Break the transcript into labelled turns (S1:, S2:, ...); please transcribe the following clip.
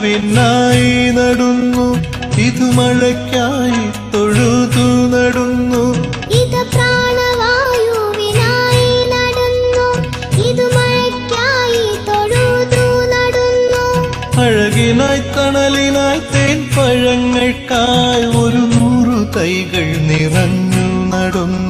S1: പ്രാണവായുവിനായി നടുന്നു. ഇത് മഴയ്ക്കായി തൊഴുതു നടുന്നു.
S2: ഇത് പ്രാണവായുവിനായി നടന്നു. ഇത് മഴയ്ക്കായി തൊഴുതു നടന്നു.
S1: അഴകിനായി തണലിനായി തേൻ പഴങ്ങൾക്കായി
S2: ഒരു നൂറു തൈകൾ നിറഞ്ഞു നടുന്നു.